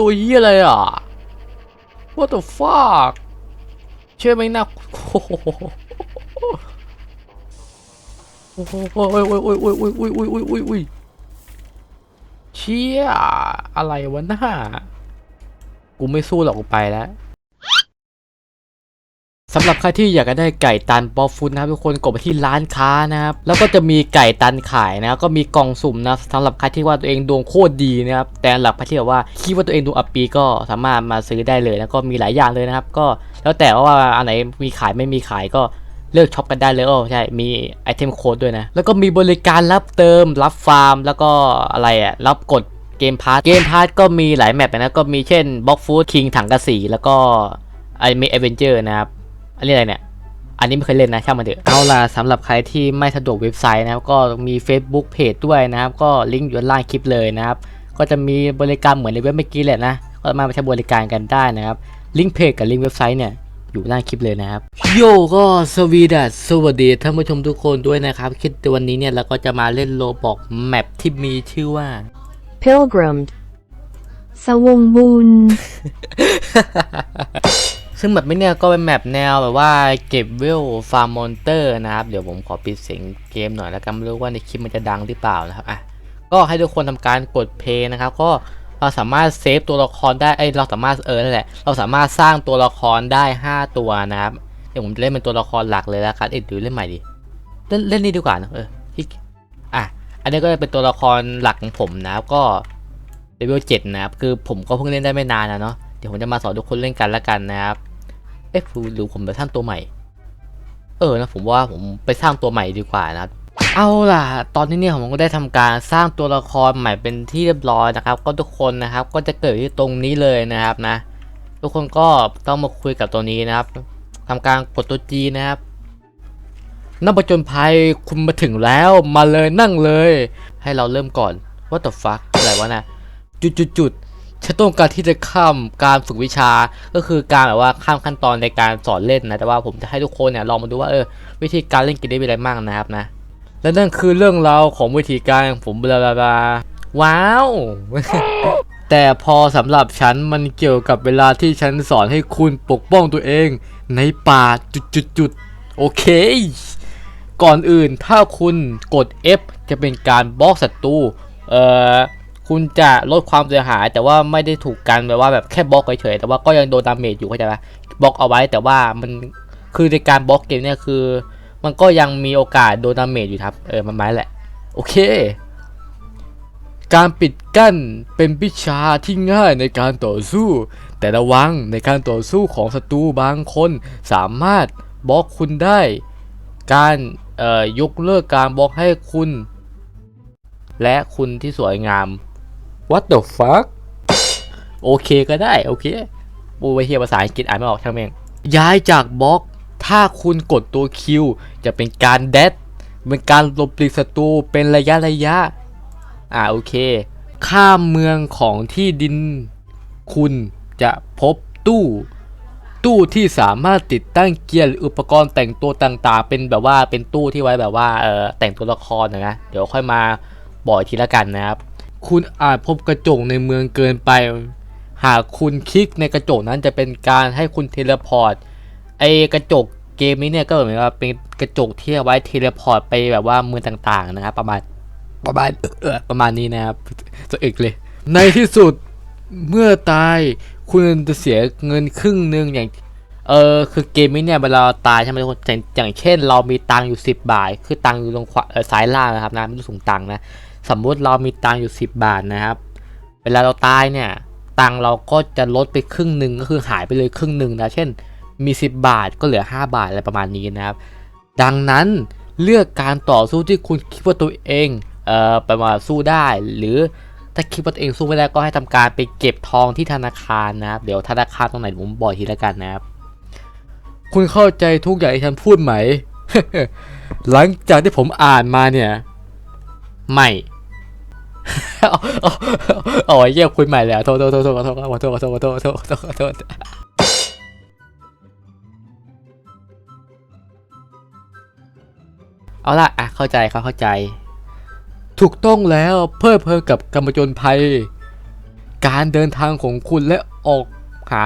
ตัวเฮียอะไรอะ What the fuck เชื่อไหมนะโอ้โหโอ้โหโอ้ยโอ้ยโอ้ยโอ้ยโอ้ยโอ้ยโอ้ยโอ้ยโอ้ยโอ้ยเชี่ยอะไรวะหน้ากูไม่สู้หรอกกูไปแล้ว สำหรับใครที่อยากจะได้ไก่ตันปอฟุตนะครับทุกคนกดไปที่ร้านค้านะครับแล้วก็จะมีไก่ตันขายนะก็มีกล่องสุ่มนะสำหรับใครที่ว่าตัวเองดวงโคตรดีนะครับแต่หลักใครที่แบบว่าคิดว่าตัวเองดวงอัปปีก็สามารถมาซื้อได้เลยแล้วก็มีหลายอย่างเลยนะครับ ก็แล้วแต่ว่าอันไหนมีขายไม่มีขายก็เลือกช็อปกันได้เลยโอ้ใช่ มีไอเทมโค้ดด้วยนะ แล้วก็มีบริการรับเติม รับฟาร์ม แล้วก็อะไรอะรับกดเกมพาร์ทเกมพาร์ทก็มีหลายแมปนะ ก็มีเช่นบล็อกฟูดคิงถังกระสี แล้วก็ไอมีเอเวนเจอร์นะครับ อันนี้อะไรเนี่ย อันนี้ไม่เคยเล่นนะช่างมันเถอะเอาล่ะสำหรับใครที่ไม่สะดวกเว็บไซต์นะครับ ก็มี Facebook Page ด้วยนะครับ ก็ลิงก์อยู่ด้านล่างคลิปเลยนะครับ ก็จะมีบริการเหมือนในเว็บเมื่อกี้แหละนะ ก็มาใช้บริการกันได้นะครับ ลิงก์เพจกับลิงก์เว็บไซต์เนี่ยอยู่ล่างคลิปเลยนะครับ โยก็สวีดัสสวัสดีท่านผู้ชมทุกคนด้วยนะครับคิดวันนี้เนี่ยเราก็จะมาเล่นโลบอกแมปที่มีชื่อว่า pilgrimed สวงบุญ ซึ่งแบบนี้เนี่ยก็เป็นแมปแนวแบบว่าเก็บเวลฟาร์มมอนเตอร์นะครับ เดี๋ยวผมขอปิดเสียงเกมหน่อยแล้วกันไม่รู้ว่าในคลิปมันจะดังหรือเปล่านะครับอะก็ให้ทุกคนทำการกดเพย์นะครับ ก็เราสามารถเซฟตัวละครได้ไอเราสามารถเออนั่นแหละเราสามารถสร้างตัวละครได้ 5 ตัวนะครับเดี๋ยวผมจะเล่นเป็นตัวละครหลักเลยแล้วกันเอ็ดหรือเล่นใหม่ดีเล่นเล่นนี่ดีกว่านะเออพี่อะอันนี้ก็จะเป็นตัวละครหลักของผมนะครับก็เลเวลเจ็ดนะครับคือผมก็เพิ่งเล่นได้ไม่นานนะเนาะเดี๋ยวผมจะมาสอนทุกคนเล่นกันแล้วกันนะครับ เอ๊ะหรือผมไปสร้างตัวใหม่ เออนะผมว่าผมไปสร้างตัวใหม่ดีกว่านะเอาล่ะ ตอนนี้เนี่ยผมก็ได้ทำการสร้างตัวละครใหม่เป็นที่เรียบร้อยนะครับ ก็ทุกคนนะครับ ก็จะเกิดที่ตรงนี้เลยนะครับนะ ทุกคนก็ต้องมาคุยกับตัวนี้นะครับทำการกดตัว G นะครับนักประจนภัยคุณมาถึงแล้วมาเลยนั่งเลย ให้เราเริ่มก่อน What the fuck อะไรวะนะจุดจุดจุด ฉันต้องการที่จะข้ามการฝึกวิชา ก็คือการแบบว่าข้ามขั้นตอนในการสอนเล่นนะ แต่ว่าผมจะให้ทุกคนเนี่ยลองมาดูว่าเออวิธีการเล่นเกมได้มีอะไรบ้างนะครับนะ และนั่นคือเรื่องราวของวิธีการของผมบลาบลาบลาว้าว แต่พอสำหรับฉันมันเกี่ยวกับเวลาที่ฉันสอนให้คุณปกป้องตัวเอง ในป่าจุดจุดจุดๆโอเค ก่อนอื่นถ้าคุณกด F จะเป็นการบล็อกศัตรูเอ่อ คุณจะลดความเสียหาย แต่ว่าไม่ได้ถูกกันแบบว่าแบบแค่บล็อกเฉยๆแต่ว่าก็ยังโดนดาเมจอยู่เข้าใจไหมบล็อกเอาไว้แต่ว่ามันคือในการบล็อกเกมเนี่ยคือ มันก็ยังมีโอกาสโดนดาเมจอยู่ครับเออมันไม้แหละ โอเค การปิดกั้นเป็นวิชาที่ง่ายในการต่อสู้ แต่ระวังในการต่อสู้ของศัตรูบางคนสามารถบล็อกคุณได้ การเอ่อยกเลิกการบล็อกให้คุณ และคุณที่สวยงาม What the fuck โอเคก็ได้ โอเคบูไปเฮียภาษาอังกฤษอ่านไม่ออกช่างแม่ง ย้ายจากบล็อก ถ้าคุณกดตัวคิวจะเป็นการเดดเป็นการลบหลีกศัตรูเป็นระยะระยะ อ่าโอเค ข้ามเมืองของที่ดิน คุณจะพบตู้ ตู้ที่สามารถติดตั้งเกียร์หรืออุปกรณ์แต่งตัวต่างๆ เป็นแบบว่าเป็นตู้ที่ไว้แบบว่าเออแต่งตัวละครนะนะเดี๋ยวค่อยมาบอกอีกทีละกันนะครับ คุณอาจพบกระจกในเมืองเกินไป หากคุณคลิกในกระจกนั้นจะเป็นการให้คุณเทเลพอร์ตไอกระจกเกมนี้เนี่ยก็เหมือนว่าเป็นกระจกที่เอาไว้เทเลพอร์ตไปแบบว่าเมืองต่างๆนะครับประมาณประมาณเออประมาณนี้นะครับจะอึกเลย ในที่สุดเมื่อตายคุณจะเสียเงินครึ่งหนึ่งอย่างเออคือเกมนี้เนี่ยเวลาตายใช่ไหมทุกคนอย่างเช่น เรามีตังค์อยู่ 10 บาท คือตังค์อยู่ตรงขวาซ้ายล่างนะครับนะไม่ต้องสูงตังนะ สมมุติเรามีตังค์อยู่ 10 บาทนะครับ เวลาเราตายเนี่ยตังค์เราก็จะลดไปครึ่งหนึ่งก็คือหายไปเลยครึ่งหนึ่งนะ เช่นมี 10 บาทก็เหลือ 5 บาทอะไรประมาณนี้นะครับ ดังนั้นเลือกการต่อสู้ที่คุณคิดว่าตัวเองเอ่อประมาณสู้ได้ หรือถ้าคิดว่าตัวเองสู้ไม่ได้ก็ให้ทำการไปเก็บทองที่ธนาคารนะครับ เดี๋ยวธนาคารตรงไหนผมบอกทีละกันนะครับ คุณเข้าใจทุกอย่างที่ฉันพูดไหม หลังจากที่ผมอ่านมาเนี่ย ไม่ อาเอาเอาไอ้เหี้ยคุยใหม่เลยโทษโทษโทษโทษโทษขอโทษขอโทษขอโทษขอโทษขอโทษขอโทษเอาละอะเข้าใจเขาเข้าใจ ถูกต้องแล้วเพิ่มเพิ่มกับกรรมจนภัย การเดินทางของคุณและออกหา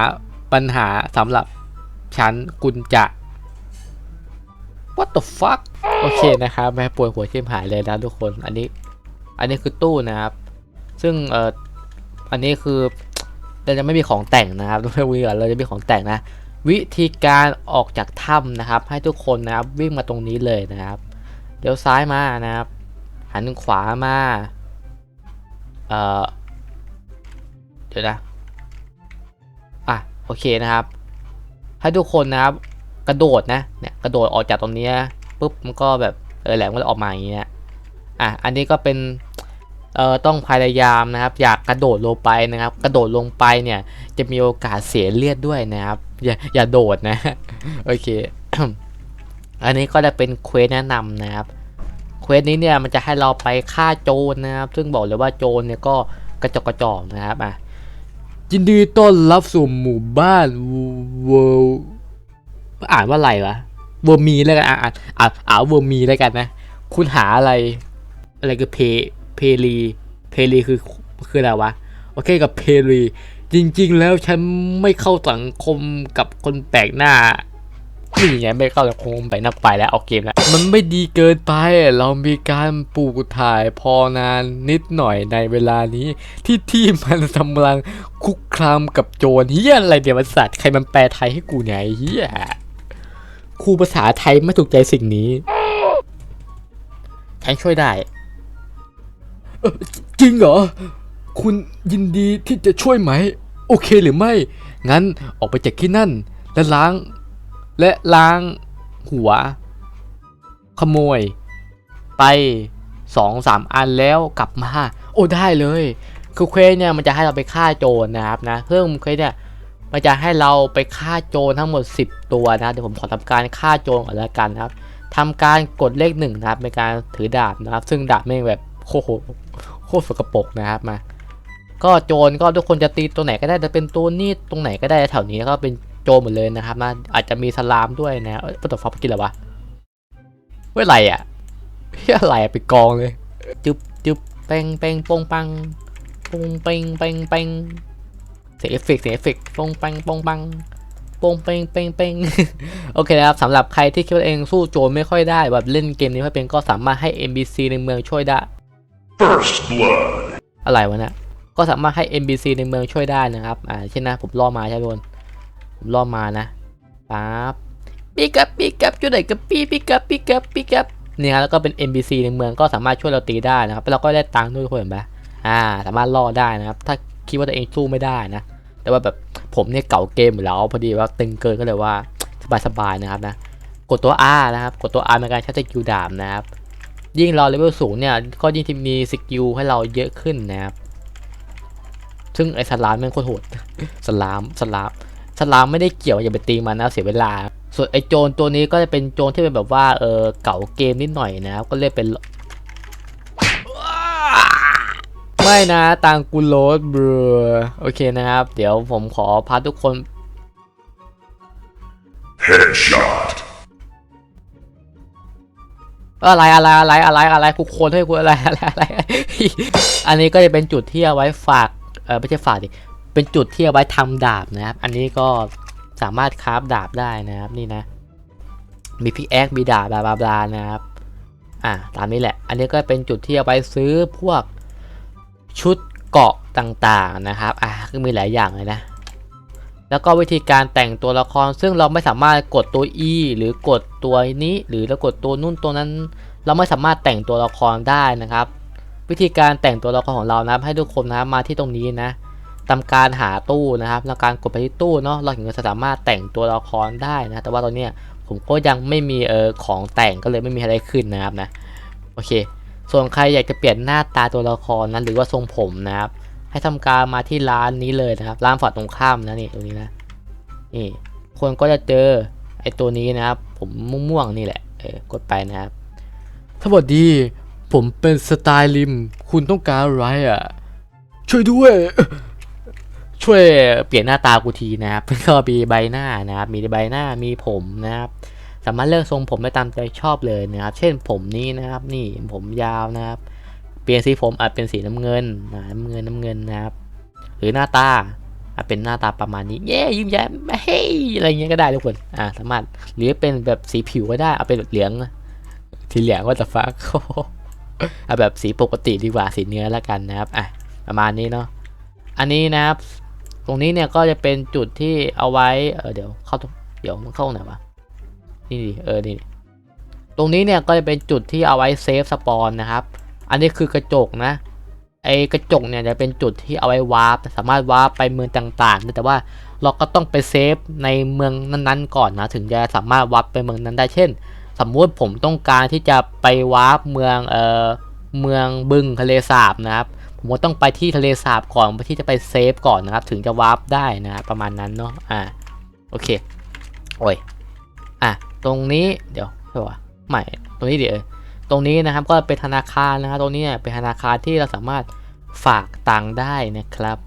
ปัญหาสำหรับฉันคุณจะ what the fuck โอเคนะครับแม่ปวดหัวเชิมหายเลยนะทุกคนอันนี้ อันนี้คือตู้นะครับ ซึ่งเอ่ออันนี้คือเราจะไม่มีของแต่งนะครับทุกท่านก่อนเราจะมีของแต่งนะ วิธีการออกจากถ้ำนะครับ ให้ทุกคนนะครับวิ่งมาตรงนี้เลยนะครับเลี้ยวซ้ายมานะครับ หันขวามาเอ่อเดี๋ยวนะอะโอเคนะครับให้ทุกคนนะครับกระโดดนะเนี่ยกระโดดออกจากตรงนี้ปุ๊บมันก็แบบเออแหลมมันออกมาอย่างเงี้ยอะอันนี้ก็เป็น เอ่อต้องพยายามนะครับ อยากกระโดดลงไปนะครับ กระโดดลงไปเนี่ย จะมีโอกาสเสียเลือดด้วยนะครับ อย่าอย่าโดดนะ โอเค อันนี้ก็จะเป็นเควสแนะนำนะครับ เควสนี้เนี่ยมันจะให้เราไปฆ่าโจรนะครับ ซึ่งบอกเลยว่าโจรเนี่ยก็กระจอกกระจอกนะครับอะยินดีต้อนรับสู่หมู่บ้านเวลอ่านว่าอะไรวะเวอร์มีแล้วกันอ่านอ่านอ่านอ่านเวอร์มีแล้วกันนะ คุณหาอะไร อะไรคือเพ เพลีเพลีคือคืออะไรวะ โอเคกับเพลีจริง ๆ แล้วฉันไม่เข้าสังคมกับคนแปลกหน้านี่ไงไม่เข้าสังคมแปลกหน้าไปแล้วเอาเกมแล้ว มันไม่ดีเกินไป เรามีการปลูกถ่ายพอนานนิดหน่อยในเวลานี้ ที่ที่มันกำลังคุกคามกับโจรเฮียอะไรเดี๋ยวมันสัตว์ใครมันแปลไทยให้กูไอ้เฮียครูภาษาไทยไม่ถูกใจสิ่งนี้ฉันช่วยได้ จริงเหรอ คุณยินดีที่จะช่วยไหม โอเคหรือไม่ งั้นออกไปจากที่นั่น และล้าง และล้าง หัว ขโมย ไปสองสามอันแล้วกลับมา โอ้ได้เลยคือเควสเนี่ยมันจะให้เราไปฆ่าโจรนะครับนะเพิ่มเควสเนี่ยมันจะให้เราไปฆ่าโจรทั้งหมด 10 ตัวนะเดี๋ยวผมขอทำการฆ่าโจรก่อนแล้วกันนะครับทำการกดเลขหนึ่งนะครับในการถือดาบนะครับ ซึ่งดาบแม่งแบบ โคตรโคตรสกปรกนะครับมา ก็โจรก็ทุกคนจะตีตัวไหนก็ได้จะเป็นตัวนี้ตรงไหนก็ได้แถวนี้ก็เป็นโจรหมดเลยนะครับนะอาจจะมีสลามด้วยนะเอ้ยปตฟอปกินอะไรวะเว้ยอะไรอะเฮียอะไรไปกองเลยจึบจึบเป่งเป่งปงปังปงเป่งเป่งเป่งเสียเอฟเฟกเสียเอฟเฟกปงปังปงปังปงเป่งเป่งเป่งโอเคนะครับสำหรับใครที่คิดว่าเองสู้โจรไม่ค่อยได้แบบเล่นเกมนี้ไม่เป็นก็สามารถให้ NPC ในเมืองช่วยได้ First blood. อะไรวะเนี่ยก็สามารถให้ NPC ในเมืองช่วยได้นะครับ อ่า เช่นนะ ผมล่อมาใช่ไหมทุกคนผมล่อมานะปั๊บปีกับปีกับช่วยหน่อยกับปีปีกับปีกับปีกับเนี่ยแล้วก็เป็น NPC ในเมืองก็สามารถช่วยเราตีได้นะครับแล้วเราก็ได้ตังค์ด้วยทุกคนเห็นไหมอ่า สามารถล่อได้นะครับ ถ้าคิดว่าตัวเองสู้ไม่ได้นะ แต่ว่าแบบผมเนี่ยเก่าเกมอยู่แล้วพอดีว่าตึงเกินก็เลยว่าสบายๆนะครับนะ กดตัว R นะครับ กดตัว R ในการใช้สกิลดาบนะครับ ยิ่งเราเลเวลสูงเนี่ยก็ยิ่งมีสกิลให้เราเยอะขึ้นนะครับ ซึ่งไอ้สลามม่งโคตรโหดสลามสลามสลามไม่ได้เกี่ยวอย่าไปตีมันนะเสียเวลา ส่วนไอ้โจรตัวนี้ก็จะเป็นโจรที่เป็นแบบว่าเออเก่าเกมนิดหน่อยนะครับก็เรียกเป็นไม่นะตังกูโลดเบรอโอเคนะครับ เดี๋ยวผมขอพาทุกคน Headshot. อะไรอะไรอะไรอะไรอะไรกูโคนให้กูอะไรอะไรอะไร อันนี้ก็จะเป็นจุดที่เอาไว้ฝากเออไม่ใช่ฝากดิเป็นจุดที่เอาไว้ทำดาบนะครับ อันนี้ก็สามารถคราฟดาบได้นะครับนี่นะ มีพิกแอคมีดาบบลาบลาบลานะครับ อ่าตามนี้แหละ อันนี้ก็เป็นจุดที่เอาไว้ซื้อพวกชุดเกาะต่างๆนะครับ อ่าก็มีหลายอย่างเลยนะ แล้วก็วิธีการแต่งตัวละครซึ่งเราไม่สามารถกดตัว E หรือกดตัวนี้ หรือเรากดตัวนู่นตัวนั้น เราไม่สามารถแต่งตัวละครได้นะครับ วิธีการแต่งตัวละครของเรานะให้ทุกคนนะมาที่ตรงนี้นะทำการหาตู้นะครับแล้วการกดไปที่ตู้เนาะเราถึงจะสามารถแต่งตัวละครได้นะ แต่ว่าตอนเนี้ยผมก็ยังไม่มีเออของแต่งก็เลยไม่มีอะไรขึ้นนะครับนะโอเค ส่วนใครอยากจะเปลี่ยนหน้าตาตัวละครนะหรือว่าทรงผมนะครับ ให้ทำการมาที่ร้านนี้เลยนะครับ ร้านฝั่งตรงข้ามนะนี่ตรงนี้นะนี่คนก็จะเจอไอ้ตัวนี้นะครับ ผมม่วงๆนี่แหละเออกดไปนะครับสวัสดี ผมเป็นสไตล์ลิม คุณต้องการอะไรอะ ช่วยด้วย ช่วยเปลี่ยนหน้าตากูทีนะครับก็มีใบหน้านะครับ มีใบหน้ามีผมนะครับสามารถเลือกทรงผมได้ตามใจชอบเลยนะครับ เช่นผมนี้นะครับ นี่ผมยาวนะครับ เปลี่ยนสีผมอาจเป็นสีน้ำเงินน้ำเงินน้ำเงินนะครับ หรือหน้าตาอะเป็นหน้าตาประมาณนี้ เย้ยิ้มแย้มเฮ้ยอะไรเงี้ยก็ได้ทุกคนอ่าสามารถหรือเป็นแบบสีผิวก็ได้เอาเป็นเหลืองสีเหลืองว่าจะฟ้าเอาแบบสีปกติดีกว่าสีเนื้อแล้วกันนะครับอะประมาณนี้เนาะอันนี้นะครับ ตรงนี้เนี่ยก็จะเป็นจุดที่เอาไว้เออเดี๋ยวเข้าเดี๋ยวมันเข้าไหนวะนี่ดิเออนี่ตรงนี้เนี่ยก็จะเป็นจุดที่เอาไว้เซฟสปอนนะครับ อันนี้คือกระจกนะ ไอ้กระจกเนี่ยจะเป็นจุดที่เอาไว้วาร์ปสามารถวาร์ปไปเมืองต่างๆได้แต่ว่าเราก็ต้องไปเซฟในเมืองนั้นๆก่อนนะถึงจะสามารถวาร์ปไปเมืองนั้นได้เช่น สมมุติผมต้องการที่จะไปวาร์ปเมืองเอ่อเมืองบึงทะเลสาบนะครับผมก็ต้องไปที่ทะเลสาบก่อนเพื่อที่จะไปเซฟก่อนนะครับ ถึงจะวาร์ปได้นะครับประมาณนั้นเนาะอ่าโอเคโอ้ยอะตรงนี้เดี๋ยวใช่ปะไม่ตรงนี้เดี๋ยว ตรงนี้นะครับก็เป็นธนาคารนะครับตรงนี้เป็นธนาคารที่เราสามารถฝากตังค์ได้นะครับ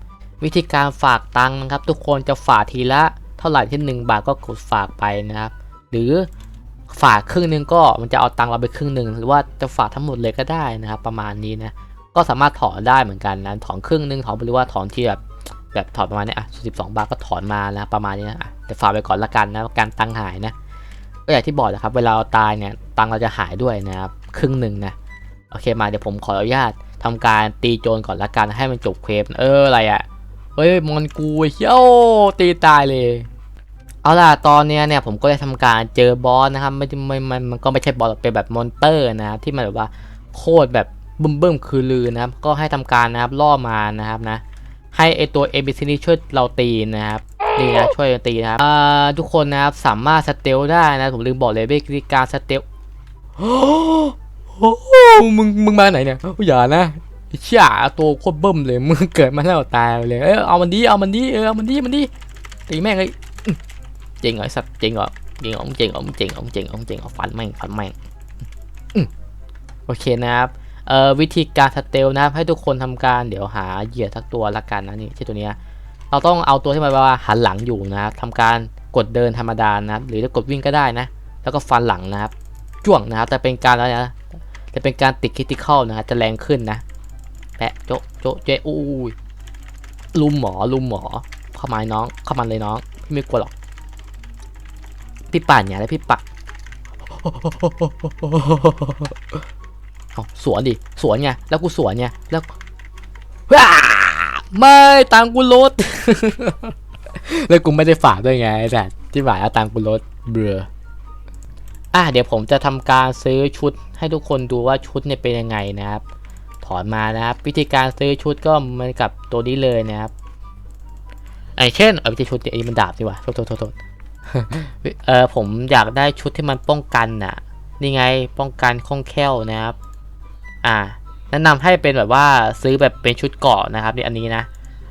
วิธีการฝากตังค์นะครับ ทุกคนจะฝากทีละเท่าไหร่ที่ 1 บาทก็กดฝากไปนะครับ หรือฝากครึ่งหนึงก็มันจะเอาตังค์เราไปครึ่งหนึ่งหรือว่าจะฝากทั้งหมดเลยก็ได้นะครับ ประมาณนี้นะก็สามารถถอนได้เหมือนกันนะถอนครึ่งหนึงถอนหรือว่าถอนที่แบบแบบถอนประมาณนี้อะสิบสองบาทก็ถอนมาแล้วประมาณนี้นะอะแต่ฝากไปก่อนละกันนะการตังค์หายนะก็อย่างที่บอกนะครับ เวลาเราตายเนี่ยตังค์เราจะหายด้วยนะครับ ครึ่งหนึ่งนะ โอเคมาเดี๋ยวผมขออนุญาตทำการตีโจรก่อนละกันให้มันจบเควสเอออะไรอะ่ะเฮ้ยมอนกูเฮียวตีตายเลยเอาล่ะตอนเนี้ยเนี่ยผมก็ได้ทำการเจอบอสนะครับไม่ไม่ไม่มันก็ไม่ใช่บอสเป็นแบบมอนเตอร์นะครับที่มันแบบว่าโคตรแบบบึ้มบึ้มคือลือนะครับ ก็ให้ทำการนะครับล่อมานะครับนะ ให้ไอตัว a b c นี้ช่วยเราตีนะครับนี่นะช่วยตีนะครับอ่าทุกคนนะครับสามารถสเตลได้นะผมลืมบอกเลยวิธีการสเตล มึงมึงมาไหนเนี่ยอย่านะไอ้เชี่ยตัวโคตรเบิ่มเลยมึงเกิดมาแล้วตายเลยเอยเอามันดีเอามันดีเออเอามันดีมันดีตีแม่งเลยอื้อเจ๋งเหรอสัตว์เจ๋งเหรอเจ๋งเหรอเจ๋งเหรอเจ๋งเหรอเจ๋งเหรอเจ๋งเหรอฟันแม่งฟันแม่งโอเคนะครับเอ่อวิธีการสเตลนะครับให้ทุกคนทำการเดี๋ยวหาเหยื่อทักตัวละกันนะนี่ที่ตัวเนี้ยเราต้องเอาตัวที่มันแบบว่าหันหลังอยู่นะครับทำการกดเดินธรรมดานะครับหรือจะกดวิ่งก็ได้นะ แล้วก็ฟันหลังนะครับจ้วงนะครับแต่เป็นการแล้วนะ จะเป็นการติดคริติคอลนะครับจะแรงขึ้นนะ แปะโจ๊ะโจ๊ะเจ๊อู้ยลุมหมอลุมหมอ เข้ามาน้อง เข้ามาเลยน้อง พี่ไม่กลัวหรอก พี่ปั่นเนี่ยแล้วพี่ปักเอาสวนดิ สวนไง แล้วกูสวนไง แล้วไม่ตังกูลด แล้วกูไม่ได้ฝากด้วยไงไอ้สัสที่ฝากเอาตังกูลดเบื่อ อะเดี๋ยวผมจะทำการซื้อชุดให้ทุกคนดูว่าชุดเนี่ยเป็นยังไงนะครับ ถอนมานะครับ วิธีการซื้อชุดก็เหมือนกับตัวนี้เลยนะครับไอนเช่นเอาวิธีชุดเนี่ยอันนี้มันดาบดีกว่าโทษโทษโทษเออผมอยากได้ชุดที่มันป้องกันน่ะ นี่ไงป้องกันคล่องแคล่วนะครับ อ่า แนะนำให้เป็นแบบว่าซื้อแบบเป็นชุดเกาะนะครับนี่อันนี้นะ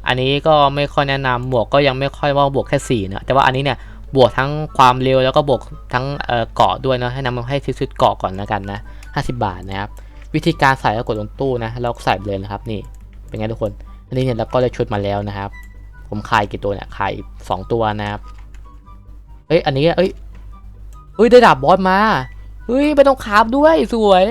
อันนี้ก็ไม่ค่อยแนะนำหมวกก็ยังไม่ค่อยว่าบวกแค่สี่นะแต่ว่าอันนี้เนี่ย บวกทั้งความเร็วแล้วก็บวกทั้งเกาะด้วยเนาะให้นำมาให้ซื้อชุดเกาะก่อนแล้วกันนะ 50 บาทนะครับ วิธีการใส่ก็กดลงตู้นะแล้วก็ใส่เลยนะครับนี่เป็นไงทุกคนอันนี้เนี่ยเราก็ได้ชุดมาแล้วนะครับ ผมขายกี่ตัวเนี่ยขายสองตัวนะครับเอ้ยอันนี้เอ้ยเอ้ยได้ดาบบอสมาเฮ้ยไม่ต้องคาบด้วยสวย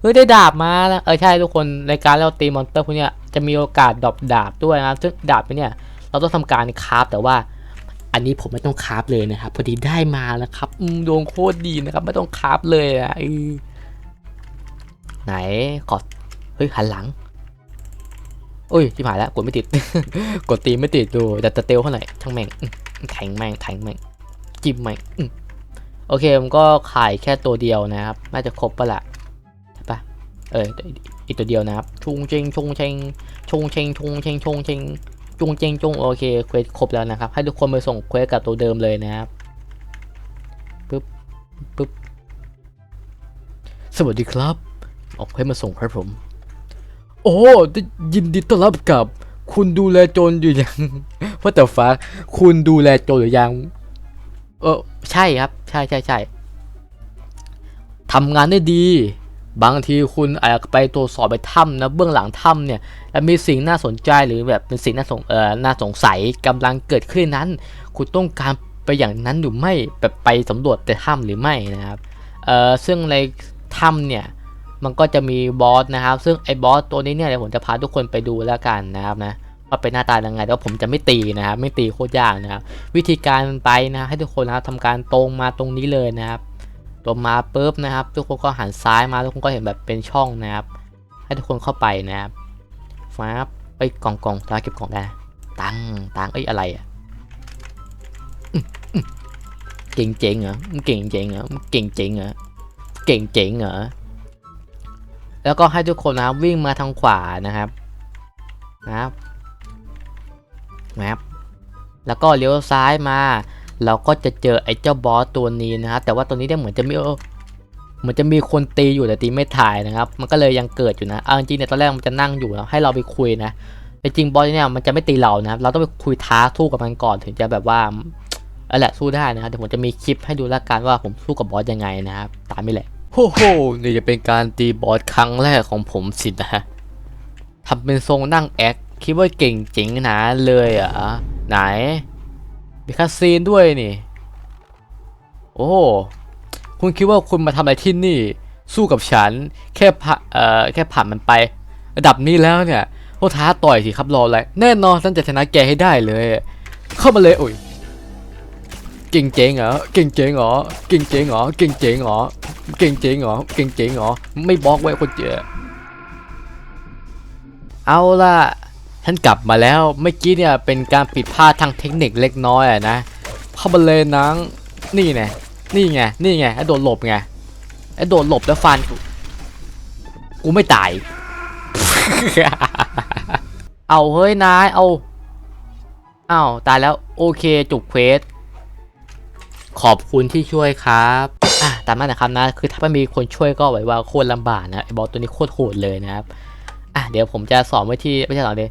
เฮ้ยได้ดาบมานะเออใช่ทุกคนในการเราตีมอนเตอร์พวกเนี้ยจะมีโอกาสดรอปดาบด้วยนะซึ่งดาบเนี่ยเราต้องทำการคาบแต่ว่า อันนี้ผมไม่ต้องคาฟเลยนะครับ พอดีได้มาแล้วครับอืมดวงโคตรดีนะครับ ไม่ต้องคาฟเลยอะเออไหนขอเฮ้ยหันหลังโอ้ยที่ผ่านแล้วกดไม่ติด กดตีไม่ติดดูแต่จะเตลเท่าไหร่ช่างแม่งอืมแทงแม่งแทงแม่งจิ้มแม่งโอเคผมก็ขายแค่ตัวเดียวนะครับ น่าจะครบปะละใช่ปะเอออีกตัวเดียวนะครับชงเชงชงเชงชงเชงชงเชงชงเชง จุงเจงจุงโอเคเควสครบแล้วนะครับ ให้ทุกคนไปส่งเควสกับตัวเดิมเลยนะครับปึ๊บปึ๊บสวัสดีครับเอาเควสมาส่งครับผม โอ้ยินดีต้อนรับกับ คุณดูแลโจรอยู่ยังว่าแต่ฟ้าคุณดูแลโจรหรือยังเออใช่ครับ ใช่ใช่ใช่ทำงานได้ดี บางทีคุณอาจจะไปตรวจสอบไปถ้ำนะเบื้องหลังถ้ำเนี่ยและมีสิ่งน่าสนใจหรือแบบเป็นสิ่งน่าสงเอ่อน่าสงสัยกำลังเกิดขึ้นนั้น คุณต้องการไปอย่างนั้นหรือไม่แบบไปสำรวจแต่ถ้ำหรือไม่นะครับเอ่อซึ่งในถ้ำเนี่ยมันก็จะมีบอสนะครับ ซึ่งไอ้บอสตัวนี้เนี่ยเดี๋ยวผมจะพาทุกคนไปดูแล้วกันนะครับนะว่าเป็นหน้าตายังไงแต่ว่าผมจะไม่ตีนะครับ ไม่ตีโคตรยากนะครับ วิธีการไปนะให้ทุกคนนะครับทำการตรงมาตรงนี้เลยนะครับ ตรงมาปุ๊บนะครับ ทุกคนก็หันซ้ายมาทุกคนก็เห็นแบบเป็นช่องนะครับ ให้ทุกคนเข้าไปนะครับฟ้าบไปกล่องกล่องตาเก็บกล่องได้นะตังตังเอ้ยอะไรอะเก่งเจ๋งเหรอมึงเก่งเจ๋งเหรอมึงเก่งเจ๋งเหรอเก่งเจ๋งเหรอแล้วก็ให้ทุกคนนะครับวิ่งมาทางขวานะครับนะครับนะครับ แล้วก็เลี้ยวซ้ายมา เราก็จะเจอไอ้เจ้าบอสตัวนี้นะครับแต่ว่าตัวนี้เนี่ยเหมือนจะมีเหมือนจะมีคนตีอยู่แต่ตีไม่ถ่ายนะครับ มันก็เลยยังเกิดอยู่นะเอาจริงๆเนี่ยตอนแรกมันจะนั่งอยู่นะให้เราไปคุยนะแต่จริงบอสเนี่ยมันจะไม่ตีเรานะครับเราต้องไปคุยท้าสู้กับมันก่อนถึงจะแบบว่าเออแหละสู้ได้นะครับเดี๋ยวผมจะมีคลิปให้ดูล้วกันว่าผมสู้กับบอสยังไงนะครับตามนี้แหละโอ้โหนี่จะเป็นการตีบอสครั้งแรกของผมสินะทำเป็นทรงนั่งแอคคิดว่าเก่งจริงนะเลยเหรอะไหน มีคาซีนด้วยนี่ โอ้ คุณคิดว่าคุณมาทำอะไรที่นี่ สู้กับฉัน แค่ผ่าเอ่อแค่ผ่านมันไป ระดับนี้แล้วเนี่ยก็ท้าต่อยสิครับรออะไร แน่นอนฉันจะชนะแกให้ได้เลย เข้ามาเลยโอ้ยเก่งเจ๋งเหรอเก่งเจ๋งเหรอเก่งเจ๋งเหรอเก่งเจ๋งเหรอเก่งเจ๋งเหรอเก่งเจ๋งเหรอไม่บล็อกไว้คนเจอเอาล่ะ ฉันกลับมาแล้วเมื่อกี้เนี่ยเป็นการผิดพลาดทางเทคนิคเล็กน้อยอะนะเข้ามาเลยนังนี่ไงนี่ไงนี่ไงไอ้โดนหลบไงไอ้โดนหลบแล้วฟันกูกูไม่ตาย เอาเฮ้ยนายเอาอ้าวตายแล้วโอเคจบเควสขอบคุณที่ช่วยครับอะตามนั้นนะครับนะคือถ้าไม่มีคนช่วยก็ไหวว่าโคตรลำบากนะไอ้บอสตัวนี้โคตรโหดเลยนะครับอะเดี๋ยวผมจะสอนว้ที่ไม่ใช่สอนเลย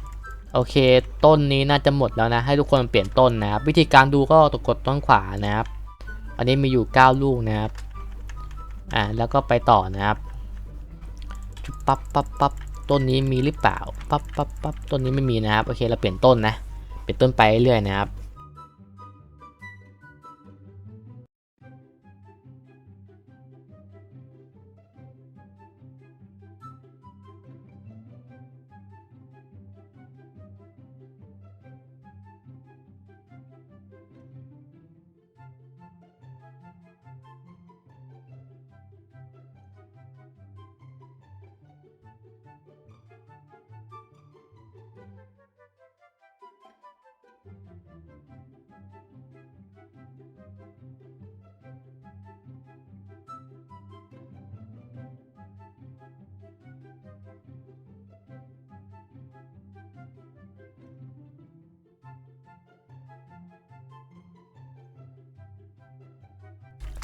โอเค ต้นนี้น่าจะหมดแล้วนะ ให้ทุกคนเปลี่ยนต้นนะครับ วิธีการดูก็กดต้นขวานะครับ อันนี้มีอยู่ 9 ลูกนะครับ อ่า แล้วก็ไปต่อนะครับจุ๊บปั๊บปั๊บปั๊บต้นนี้มีหรือเปล่า ปั๊บปั๊บปั๊บต้นนี้ไม่มีนะครับ โอเค เราเปลี่ยนต้นนะ เปลี่ยนต้นไปเรื่อยนะครับ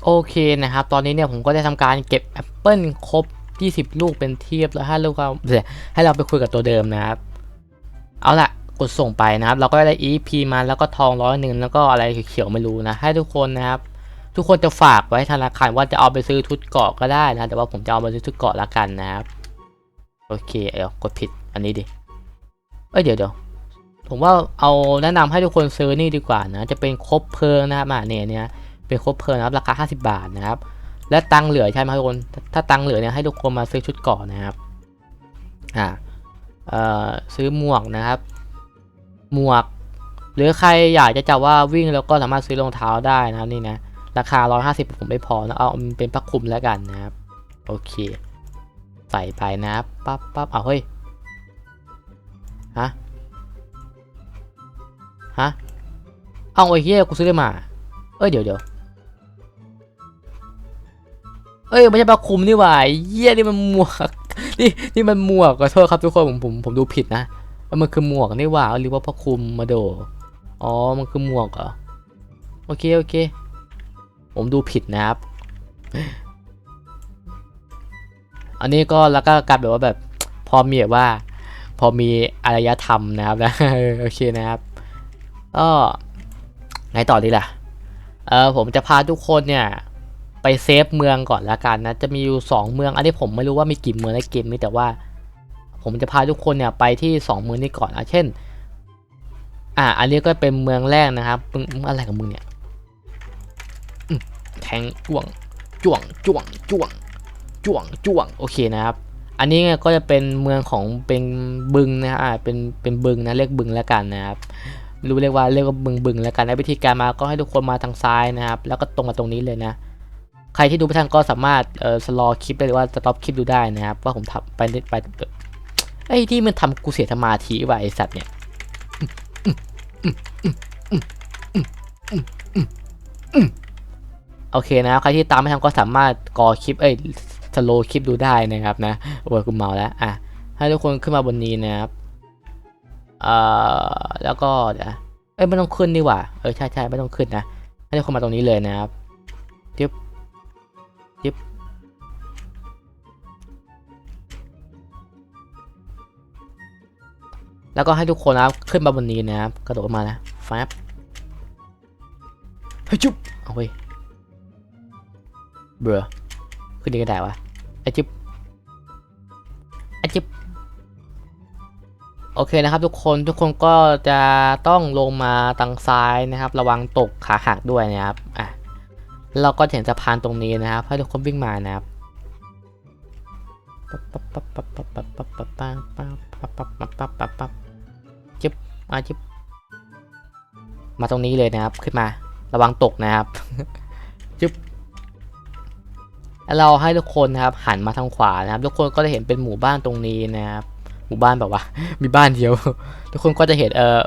โอเคนะครับ ตอนนี้เนี่ยผมก็ได้ทำการเก็บแอปเปิลครบ 20 ลูกเป็นเทียบแล้วให้ลูกเราให้เราไปคุยกับตัวเดิมนะครับ เอาละกดส่งไปนะครับ เราก็ได้ EP มาแล้วก็ทองร้อยหนึ่งแล้วก็อะไรเขียวๆไม่รู้นะ ให้ทุกคนนะครับ ทุกคนจะฝากไว้ธนาคารว่าจะเอาไปซื้อชุดเกาะก็ได้นะ แต่ว่าผมจะเอาไปซื้อชุดเกาะละกันนะครับ โอเค เอากดผิดอันนี้ดิ เอ้ยเดี๋ยวเดี๋ยวผมว่าเอาแนะนำให้ทุกคนซื้อนี่ดีกว่านะ จะเป็นครบเพลิงนะครับอะเนี่ยเนี่ย เป็นครบเพลิงนะครับราคา 50 บาทนะครับ และตังเหลือใช่ไหมทุกคน ถ้าตังเหลือเนี่ยให้ทุกคนมาซื้อชุดเกราะนะครับ อ่า เอ่อ ซื้อหมวกนะครับ หมวก หรือใครอยากจะจับว่าวิ่งแล้วก็สามารถซื้อรองเท้าได้นะครับนี่นะ ราคา 150 ผมไม่พอนะ เอาเป็นผ้าคลุมแล้วกันนะครับ โอเค ใส่ไปนะครับ ปั๊บปั๊บเอาเฮ้ย ฮะ ฮะ เอาไอ้เหี้ยกูซื้อได้มา เอ้ยเดี๋ยวเดี๋ยว เอ้ยไม่ใช่ปลาคุมนี่หว่าเหี้ยนี่มันหมวก นี่นี่มันหมวกขอโทษครับทุกคนผมผมผมดูผิดนะมันคือหมวกนี่หว่าหรือว่าปลาคุมมาโด อ๋อมันคือหมวกเหรอโอเคโอเค ผมดูผิดนะครับ อันนี้ก็แล้วก็กลายแบบว่าแบบ พอมีแบบว่า พอมีอารยธรรมนะครับนะโอเคนะครับก็ไงต่อดีล่ะเออผมจะพาทุกคนเนี่ย ไปเซฟเมืองก่อนละกันนะ จะมีอยู่สองเมือง อันนี้ผมไม่รู้ว่ามีกี่เมืองในเกมนี้แต่ว่า ผมจะพาทุกคนเนี่ยไปที่สองเมืองนี้ก่อนอะเช่น อะอันนี้ก็เป็นเมืองแรกนะครับมึงมึงอะไรกับมึงเนี่ยแทงจ้วงจ้วงจ้วงจ้วงจ้วงจ้วงโอเคนะครับ อันนี้เนี่ยก็จะเป็นเมืองของเป็นบึงนะฮะอ่าเป็นเป็นบึงนะเรียกบึงแล้วกันนะครับรู้เรียกว่าเรียกว่าบึงบึงแล้วกันในวิธีการมาก็ให้ทุกคนมาทางซ้ายนะครับ แล้วก็ตรงมาตรงนี้เลยนะ ใครที่ดูไม่ทันก็สามารถเอ่อสลอคลิปได้หรือว่าสต็อปคลิปดูได้นะครับ ว่าผมทำไปไปไปไอ้ที่มันทำกูเสียสมาธิว่ะไอสัตว์เนี่ยโอเคนะครับใครที่ตามไม่ทันก็สามารถกอคลิปเอ้ยสโลคลิปดูได้นะครับนะโอ้ยกูเมาแล้วอะให้ทุกคนขึ้นมาบนนี้นะครับเอ่อแล้วก็เดี๋ยวเอ้ยไม่ต้องขึ้นดีกว่าเออใช่ใช่ไม่ต้องขึ้นนะให้ทุกคนมาตรงนี้เลยนะครับยึบยึบ แล้วก็ให้ทุกคนนะครับขึ้นมาบนนี้นะครับกระโดดมานะแฟบเฮ้ยจุ๊บเอาเว้ยเบื่อขึ้นดีก็ได้วะไอจิ๊บไอจิ๊บโอเคนะครับทุกคนทุกคนก็จะต้องลงมาทางซ้ายนะครับ ระวังตกขาหักด้วยนะครับอะเราก็จะเห็นสะพานตรงนี้นะครับให้ทุกคนวิ่งมานะครับปั๊บปั๊บปั๊บปั๊บปั๊บปั๊บปั๊บปั๊บปั๊บปั๊บปั๊บปั๊บปั๊บปั๊บปั๊บ มาจิ๊บมาตรงนี้เลยนะครับ ขึ้นมาระวังตกนะครับจิ๊บแล้วเราให้ทุกคนนะครับ หันมาทางขวานะครับ ทุกคนก็จะเห็นเป็นหมู่บ้านตรงนี้นะครับ หมู่บ้านแบบว่า มีบ้านเดียว ทุกคนก็จะเห็นเออ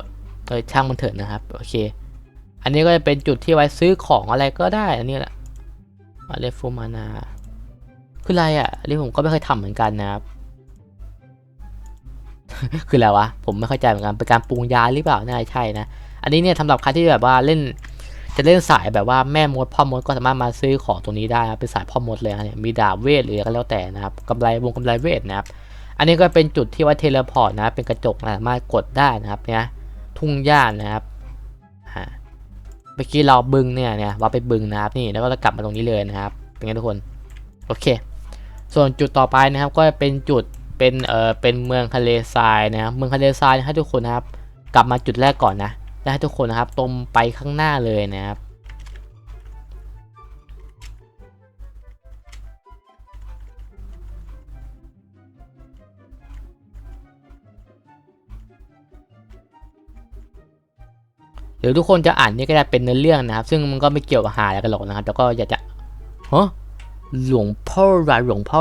เออช่างมันเถอะนะครับโอเค อันนี้ก็จะเป็นจุดที่ไว้ซื้อของอะไรก็ได้ อันนี้แหละอะไรฟูมานาคืออะไรอะอันนี้ผมก็ไม่เคยทำเหมือนกันนะครับ คืออะไรวะ ผมไม่เข้าใจเหมือนกัน เป็นการปรุงยาหรือเปล่า น่าใช่นะ อันนี้เนี่ยสำหรับใครที่แบบว่าเล่น จะเล่นสายแบบว่าแม่มดพ่อมดก็สามารถมาซื้อของตรงนี้ได้นะเป็นสายพ่อมดเลยนะเนี่ย มีดาบเวทหรืออะไรก็แล้วแต่นะครับกำไรวงกำไรเวทนะครับ อันนี้ก็เป็นจุดที่ว่าเทเลพอร์ตนะ เป็นกระจกนะสามารถกดได้นะครับเนี่ย ทุ่งหญ้านะครับอ่าเมื่อกี้เราบึงเนี่ยเนี่ยว่าไปบึงนะครับนี่แล้วก็จะกลับมาตรงนี้เลยนะครับ เป็นไงทุกคน โอเค ส่วนจุดต่อไปนะครับก็เป็นจุด เป็นเอ่อเป็นเมืองทะเลทรายนะครับเมืองทะเลทรายให้ทุกคนนะครับ กลับมาจุดแรกก่อนนะแล้วให้ทุกคนนะครับตรงไปข้างหน้าเลยนะครับเดี๋ยวทุกคนจะอ่านนี่ก็จะเป็นเนื้อเรื่องนะครับ ซึ่งมันก็ไม่เกี่ยวกับหาอะไรกันหรอกนะครับแต่ก็อยากจะฮะหลวงพ่อรหลวงพ่อ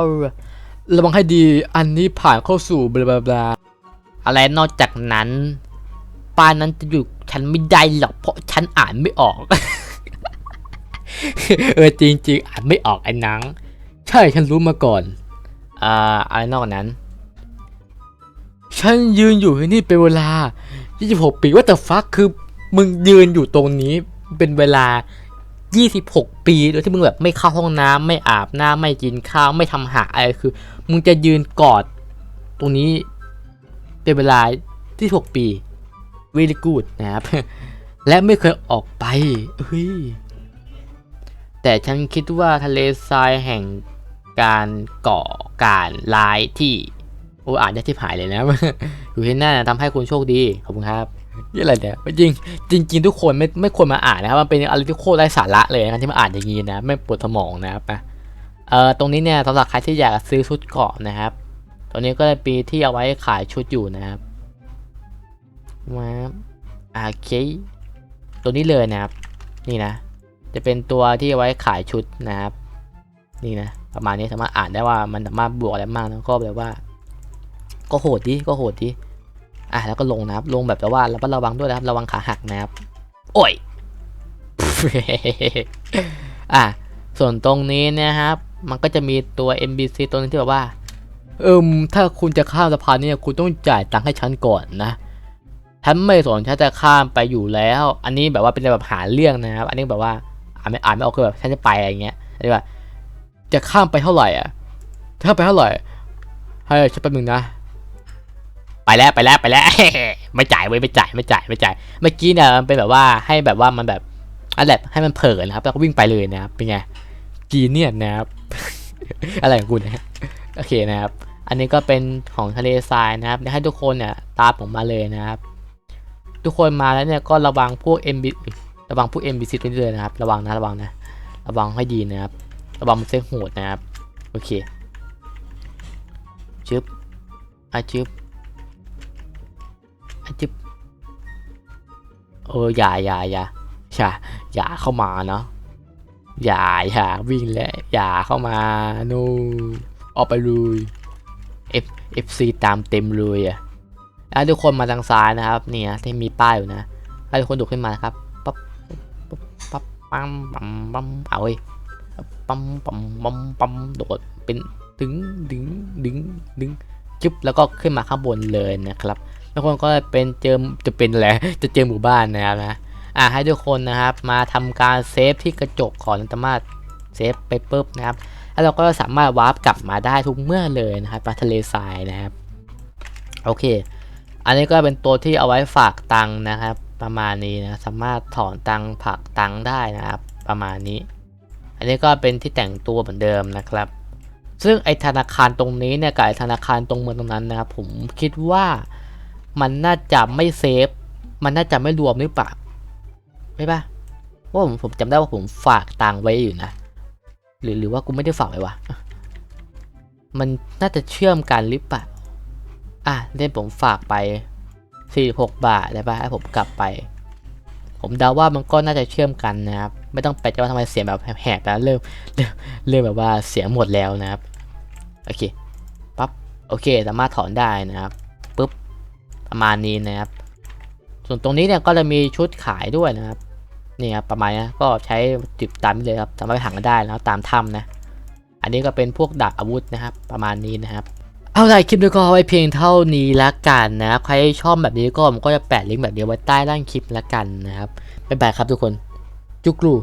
ระระวังให้ดีอันนี้ผ่านเข้าสู่บลาบลาบลาอะไรนอกจากนั้น ป้านนั้นจะอยู่ฉันไม่ได้หรอกเพราะฉันอ่านไม่ออก เออจริงๆ อ่านไม่ออกไอ้หนัง ใช่ฉันรู้มาก่อนอ่าอะไรนอกจากนั้น ฉันยืนอยู่ที่นี่เป็นเวลา 26 ปีว่าแต่ฟักคือมึงยืนอยู่ตรงนี้เป็นเวลา 26 ปีโดยที่มึงแบบไม่เข้าห้องน้ำไม่อาบน้ำไม่กินข้าวไม่ทำหาอะไรคือ มึงจะยืนกอด ตรงนี้เป็นเวลา26ปี very good นะครับ และไม่เคยออกไปเฮ้ยแต่ฉันคิดว่าทะเลทรายแห่งการก่อการร้ายที่ โอ้อ่านได้ที่หายเลยนะอยู่ที่หน้าทำให้คุณโชคดี ขอบคุณครับ นี่อะไรเนี่ยจริงจริงจริงๆทุกคนไม่ไม่ควรมาอ่านนะครับมันเป็นอะไรที่โคตรไร้สาระเลยนะที่มาอ่านอย่างนี้นะไม่ปวดสมองนะครับนะเอ่อตรงนี้เนี่ยสำหรับใครที่อยากซื้อชุดเกาะนะครับตรงนี้ก็จะปีที่เอาไว้ขายชุดอยู่นะครับมาโอเคตัวนี้เลยนะครับ นี่นะ จะเป็นตัวที่เอาไว้ขายชุดนะครับ นี่นะ ประมาณนี้สามารถอ่านได้ว่ามันสามารถบวกอะไรมากนะก็แบบว่า ก็โหดดิก็โหดดิ อะแล้วก็ลงนะครับ ลงแบบแต่ว่าระมัดระวังด้วยนะครับ ระวังขาหักนะครับ โอ้ย อะส่วนตรงนี้นะครับ มันก็จะมีตัว NBC ตัวนึงที่แบบว่าเอิมถ้าคุณจะข้ามสะพานเนี่ยคุณต้องจ่ายตังค์ให้ฉันก่อนนะฉันไม่สนฉันจะข้ามไปอยู่แล้ว อันนี้แบบว่าเป็นแบบหาเรื่องนะครับ อันนี้แบบว่าอ่านไม่อ่านไม่ออกคือแบบฉันจะไปอะไรเงี้ยอันนี้ว่า จะข้ามไปเท่าไหร่อะถ้าไปเท่าไหร่ให้ฉันแป๊บนึงนะ ไปแล้วไปแล้วไปแล้ว ไม่จ่ายเว้ยไม่จ่ายไม่จ่ายไม่จ่าย เมื่อกี้เนี่ยมันเป็นแบบว่าให้แบบว่ามันแบบอันแบบให้มันเผลอนะครับ แล้วก็วิ่งไปเลยนะครับ เป็นไงจีเนียนนะครับ อะไรของคุณนะโอเคนะครับ อันนี้ก็เป็นของทะเลทรายนะครับให้ทุกคนเนี่ยตามผมมาเลยนะครับ ทุกคนมาแล้วเนี่ยก็ระวังพวก MB ระวังพวก MBC ไปเลยนะครับ ระวังนะระวังนะ ระวังให้ดีนะครับ ระวังมันเส้นโหดนะครับ โอเคชึบอาชึบ อาชึบเอออย่าอย่าอย่าอย่าอย่าเข้ามาเนาะอย่าอย่าวิ่งแล้วอย่าเข้ามาโนออกไปเลย F FC ตามเต็มเลยอะแล้วทุกคนมาทางซ้ายนะครับ เนี่ยที่มีป้ายอยู่นะให้ทุกคนดูขึ้นมานะครับปั๊บปั๊บปั๊บปั๊มปั๊มปั๊มเอาเว้ยปั๊มปั๊มปั๊มปั๊มโดดเป็นดึงดึงดึงดึงจึ๊บแล้วก็ขึ้นมาข้างบนเลยนะครับ ทุกคนก็เป็นเจอจะเป็นอะไรจะเจอหมู่บ้านนะครับนะอะให้ทุกคนนะครับ มาทำการเซฟที่กระจกของสามารถเซฟไปปุ๊บนะครับแล้วเราก็สามารถวาร์ปกลับมาได้ทุกเมื่อเลยนะครับปลาทะเลทรายนะครับโอเค อันนี้ก็เป็นตัวที่เอาไว้ฝากตังค์นะครับ ประมาณนี้นะสามารถถอนตังค์ผักตังค์ได้นะครับประมาณนี้ อันนี้ก็เป็นที่แต่งตัวเหมือนเดิมนะครับ ซึ่งไอธนาคารตรงนี้เนี่ยกับไอธนาคารตรงเมืองตรงนั้นนะครับผมคิดว่า มันน่าจะไม่เซฟ มันน่าจะไม่รวมหรือเปล่าไม่ปะเพราผมผมจำได้ว่าผมฝากตังไว้อยู่นะ หรือหรือว่ากูไม่ได้ฝากไว้วะ มันน่าจะเชื่อมกันหรือเปล่า อะเล่นผมฝากไป46บาทได้ปะให้ผมกลับไป ผมเดาว่ามันก็น่าจะเชื่อมกันนะครับ ไม่ต้องแปลกใจว่าทำไมเสียงแบบแหบๆนะเริ่มเริ่มเริ่มแบบว่าเสียงหมดแล้วนะครับ โอเค ปั๊บ โอเค สามารถถอนได้นะครับ ประมาณนี้นะครับ ส่วนตรงนี้เนี่ยก็จะมีชุดขายด้วยนะครับนี่ครับประมาณนี้ก็ใช้จิบตามเลยครับสามารถไปหากันได้นะครับตามถ้ำนะ อันนี้ก็เป็นพวกดาบอาวุธนะครับ ประมาณนี้นะครับเอาล่ะคลิปนี้ก็ไว้เพียงเท่านี้ละกันนะคใครชอบแบบนี้ก็ผมก็จะแปะลิงก์แบบนี้ไว้ใต้ล่างคลิปละกันนะครับบ๊ายบายครับทุกคนจุกรู